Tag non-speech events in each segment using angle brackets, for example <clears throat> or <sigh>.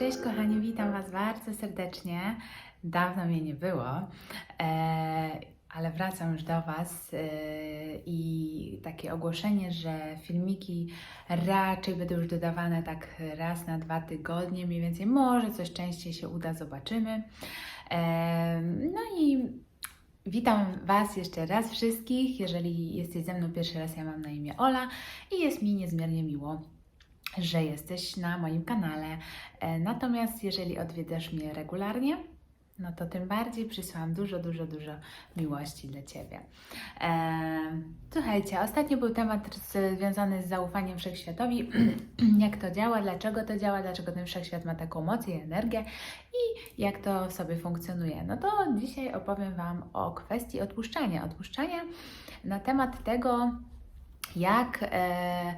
Cześć kochani, witam Was bardzo serdecznie. Dawno mnie nie było, e, ale wracam już do Was e, i takie ogłoszenie, że filmiki raczej będą już dodawane tak raz na dwa tygodnie, mniej więcej, może coś częściej się uda, zobaczymy. E, no i Witam Was jeszcze raz wszystkich. Jeżeli jesteś ze mną pierwszy raz, ja mam na imię Ola i jest mi niezmiernie miło, że jesteś na moim kanale. E, Natomiast jeżeli odwiedzasz mnie regularnie, no to tym bardziej przysłałam dużo, dużo, dużo miłości dla Ciebie. E, Słuchajcie, ostatnio był temat związany z zaufaniem wszechświatowi. <clears throat> jak to działa, dlaczego to działa, dlaczego ten wszechświat ma taką moc i energię i jak to w sobie funkcjonuje. No to dzisiaj opowiem Wam o kwestii odpuszczania. Odpuszczania na temat tego, jak e,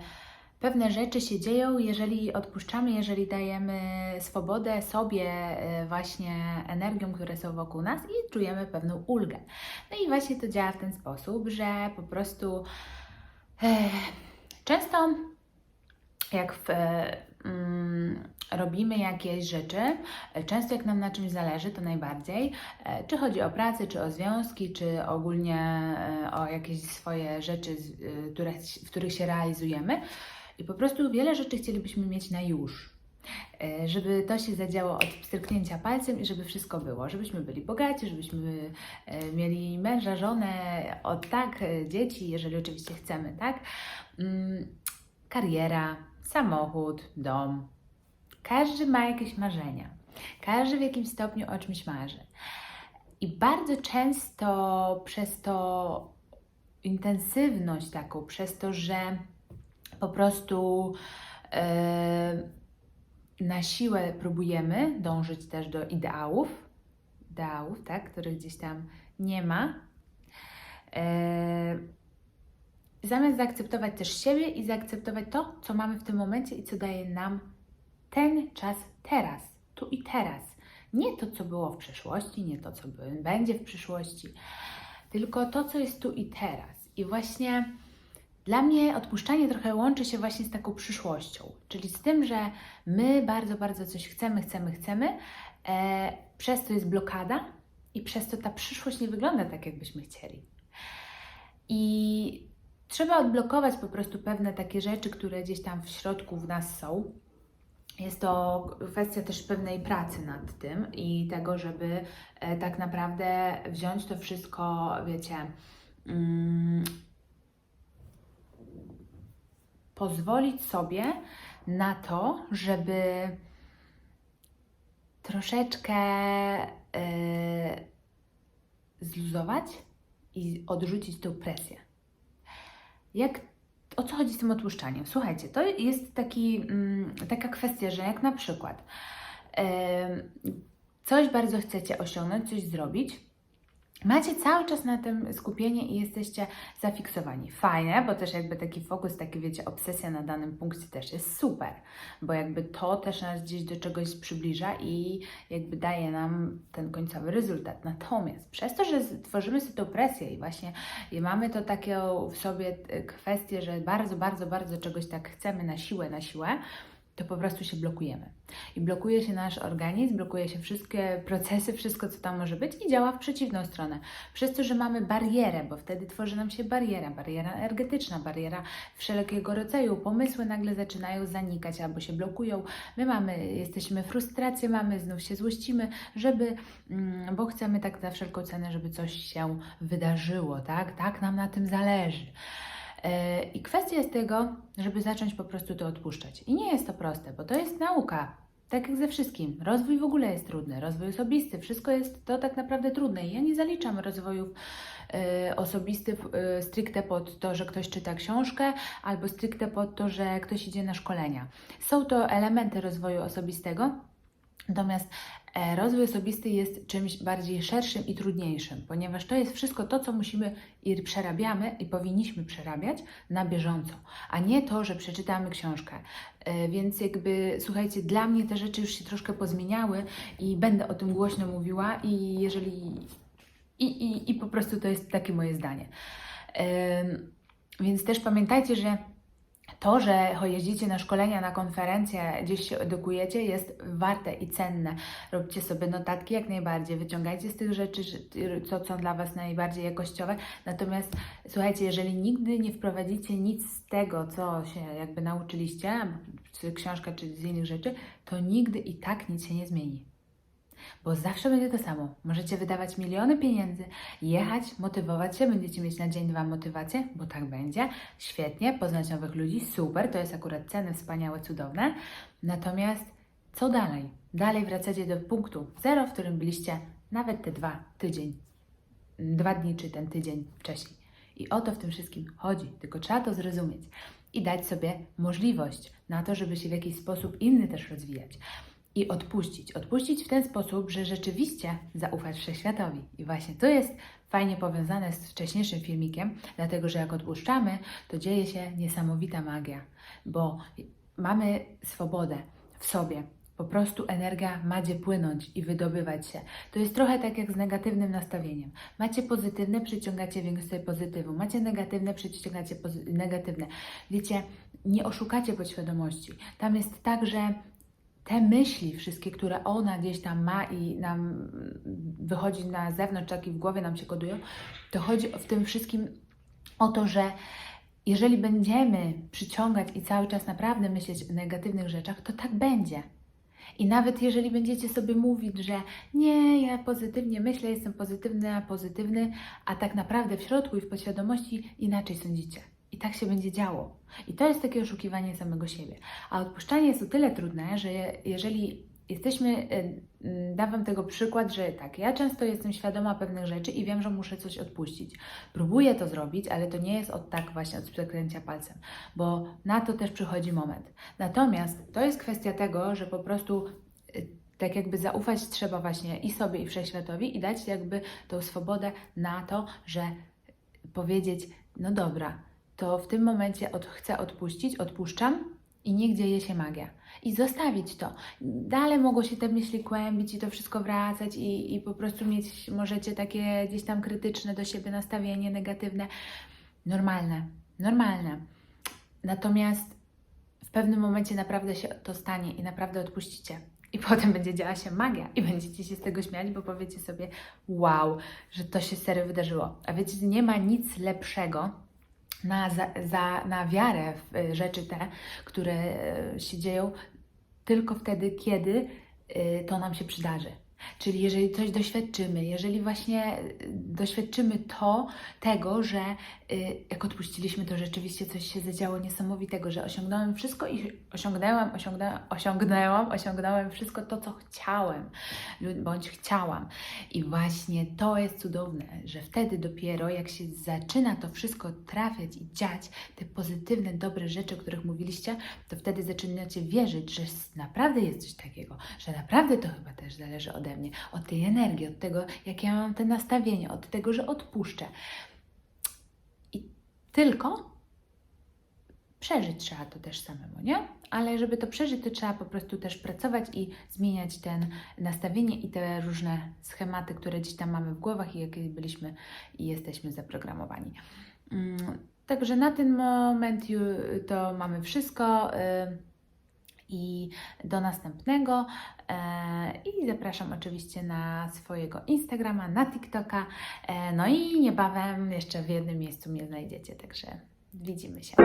pewne rzeczy się dzieją, jeżeli odpuszczamy, jeżeli dajemy swobodę sobie, e, właśnie energiom, które są wokół nas i czujemy pewną ulgę. No i właśnie to działa w ten sposób, że po prostu e, często jak w, e, mm, robimy jakieś rzeczy, e, często jak nam na czymś zależy, to najbardziej, e, czy chodzi o pracę, czy o związki, czy ogólnie o jakieś swoje rzeczy, w których się realizujemy. I po prostu wiele rzeczy chcielibyśmy mieć na już. E, Żeby to się zadziało od stryknięcia palcem i żeby wszystko było. Żebyśmy byli bogaci, żebyśmy e, mieli męża, żonę, od tak, e, dzieci, jeżeli oczywiście chcemy, tak? Mm, Kariera, samochód, dom. Każdy ma jakieś marzenia. Każdy w jakimś stopniu o czymś marzy. I bardzo często przez to intensywność taką, przez to, że po prostu e, na siłę próbujemy dążyć też do ideałów, ideałów, tak, których gdzieś tam nie ma. E, zamiast zaakceptować też siebie i zaakceptować to, co mamy w tym momencie i co daje nam ten czas teraz, tu i teraz. Nie to, co było w przeszłości, nie to, co będzie w przyszłości, tylko to, co jest tu i teraz. I właśnie dla mnie odpuszczanie trochę łączy się właśnie z taką przyszłością, czyli z tym, że my bardzo, bardzo coś chcemy, chcemy, chcemy, e, przez to jest blokada i przez to ta przyszłość nie wygląda tak, jakbyśmy chcieli. I trzeba odblokować po prostu pewne takie rzeczy, które gdzieś tam w środku w nas są. Jest to kwestia też pewnej pracy nad tym i tego, żeby e, tak naprawdę wziąć to wszystko, wiecie, mm, pozwolić sobie na to, żeby troszeczkę e, zluzować i odrzucić tą presję. Jak, o co chodzi z tym odpuszczaniem? Słuchajcie, to jest taki, mm, taka kwestia, że jak na przykład em, coś bardzo chcecie osiągnąć, coś zrobić, macie cały czas na tym skupienie i jesteście zafiksowani. Fajne, bo też jakby taki fokus, taki wiecie, obsesja na danym punkcie też jest super, bo jakby to też nas gdzieś do czegoś przybliża i jakby daje nam ten końcowy rezultat. Natomiast przez to, że tworzymy sobie tą presję i właśnie i mamy to taką w sobie e, kwestię, że bardzo, bardzo, bardzo czegoś tak chcemy na siłę, na siłę, to po prostu się blokujemy. I blokuje się nasz organizm, blokuje się wszystkie procesy, wszystko, co tam może być i działa w przeciwną stronę. Przez to, że mamy barierę, bo wtedy tworzy nam się bariera, bariera energetyczna, bariera wszelkiego rodzaju. Pomysły nagle zaczynają zanikać albo się blokują. My mamy, jesteśmy frustrację, mamy, znów się złościmy, żeby, mm, bo chcemy tak za wszelką cenę, żeby coś się wydarzyło, tak? Tak nam na tym zależy. E, I kwestia jest tego, żeby zacząć po prostu to odpuszczać. I nie jest to proste, bo to jest nauka. Tak jak ze wszystkim. Rozwój w ogóle jest trudny, rozwój osobisty, wszystko jest to tak naprawdę trudne. Ja nie zaliczam rozwojów e, osobistych e, stricte pod to, że ktoś czyta książkę, albo stricte pod to, że ktoś idzie na szkolenia. Są to elementy rozwoju osobistego, Natomiast e, rozwój osobisty jest czymś bardziej szerszym i trudniejszym, ponieważ to jest wszystko to, co musimy i przerabiamy i powinniśmy przerabiać na bieżąco, a nie to, że przeczytamy książkę. E, Więc jakby, słuchajcie, dla mnie te rzeczy już się troszkę pozmieniały i będę o tym głośno mówiła i jeżeli... I, i, i po prostu to jest takie moje zdanie. Więc też pamiętajcie, że To, że jeździcie na szkolenia, na konferencje, gdzieś się edukujecie, jest warte i cenne. Róbcie sobie notatki jak najbardziej, wyciągajcie z tych rzeczy, co są dla Was najbardziej jakościowe. Natomiast słuchajcie, jeżeli nigdy nie wprowadzicie nic z tego, co się jakby nauczyliście, czy książka, czy z innych rzeczy, to nigdy i tak nic się nie zmieni. Bo zawsze będzie to samo. Możecie wydawać miliony pieniędzy, jechać, motywować się, będziecie mieć na dzień, dwa motywację, bo tak będzie. Świetnie, poznać nowych ludzi, super, to jest akurat cenne, wspaniałe, cudowne. Natomiast co dalej? Dalej wracacie do punktu zero, w którym byliście nawet te dwa tydzień, dwa dni czy ten tydzień wcześniej. I o to w tym wszystkim chodzi, tylko trzeba to zrozumieć i dać sobie możliwość na to, żeby się w jakiś sposób inny też rozwijać i odpuścić. Odpuścić w ten sposób, że rzeczywiście zaufać wszechświatowi. I właśnie to jest fajnie powiązane z wcześniejszym filmikiem, dlatego że jak odpuszczamy, to dzieje się niesamowita magia, bo mamy swobodę w sobie. Po prostu energia ma gdzie płynąć i wydobywać się. To jest trochę tak jak z negatywnym nastawieniem. Macie pozytywne, przyciągacie więcej pozytywu. Macie negatywne, przyciągacie negatywne. Wiecie, nie oszukacie podświadomości. Tam jest tak, że te myśli wszystkie, które ona gdzieś tam ma i nam wychodzi na zewnątrz, tak i w głowie nam się kodują, to chodzi w tym wszystkim o to, że jeżeli będziemy przyciągać i cały czas naprawdę myśleć o negatywnych rzeczach, to tak będzie. I nawet jeżeli będziecie sobie mówić, że nie, ja pozytywnie myślę, jestem pozytywny, pozytywny, a tak naprawdę w środku i w podświadomości inaczej sądzicie. I tak się będzie działo. I to jest takie oszukiwanie samego siebie. A odpuszczanie jest o tyle trudne, że je- jeżeli jesteśmy, y, y, dam Wam tego przykład, że tak, ja często jestem świadoma pewnych rzeczy i wiem, że muszę coś odpuścić. Próbuję to zrobić, ale to nie jest od tak właśnie, od przekręcia palcem, bo na to też przychodzi moment. Natomiast to jest kwestia tego, że po prostu y, tak jakby zaufać trzeba właśnie i sobie, i wszechświatowi i dać jakby tą swobodę na to, że powiedzieć, no dobra, to w tym momencie od, chcę odpuścić, odpuszczam i niech dzieje się magia. I zostawić to. Dalej mogą się te myśli kłębić i to wszystko wracać i, i po prostu mieć, możecie takie gdzieś tam krytyczne do siebie nastawienie, negatywne. Normalne, normalne. Natomiast w pewnym momencie naprawdę się to stanie i naprawdę odpuścicie. I <laughs> potem będzie działa się magia i będziecie się z tego śmiać, bo powiecie sobie, wow, że to się serio wydarzyło. A wiecie, nie ma nic lepszego na, za, za, na wiarę w y, rzeczy te, które y, się dzieją tylko wtedy, kiedy y, to nam się przydarzy. Czyli jeżeli coś doświadczymy, jeżeli właśnie y, doświadczymy to, tego, że y, jak odpuściliśmy, to rzeczywiście coś się zadziało niesamowitego, że osiągnąłem wszystko i osiągnęłam, osiągnęłam, osiągnęłam, osiągnąłem wszystko to, co chciałem bądź chciałam. I właśnie to jest cudowne, że wtedy dopiero jak się zaczyna to wszystko trafiać i dziać, te pozytywne, dobre rzeczy, o których mówiliście, to wtedy zaczynacie wierzyć, że naprawdę jest coś takiego, że naprawdę to chyba też zależy ode mnie, od tej energii, od tego, jakie ja mam te nastawienie, od tego, że odpuszczę. I tylko przeżyć trzeba to też samemu, nie? Ale żeby to przeżyć, to trzeba po prostu też pracować i zmieniać ten nastawienie i te różne schematy, które gdzieś tam mamy w głowach i jakie byliśmy i jesteśmy zaprogramowani. Mm, Także na ten moment to mamy wszystko. I do następnego. E, I zapraszam oczywiście na swojego Instagrama, na TikToka. E, no i niebawem jeszcze w jednym miejscu mnie znajdziecie. Także widzimy się.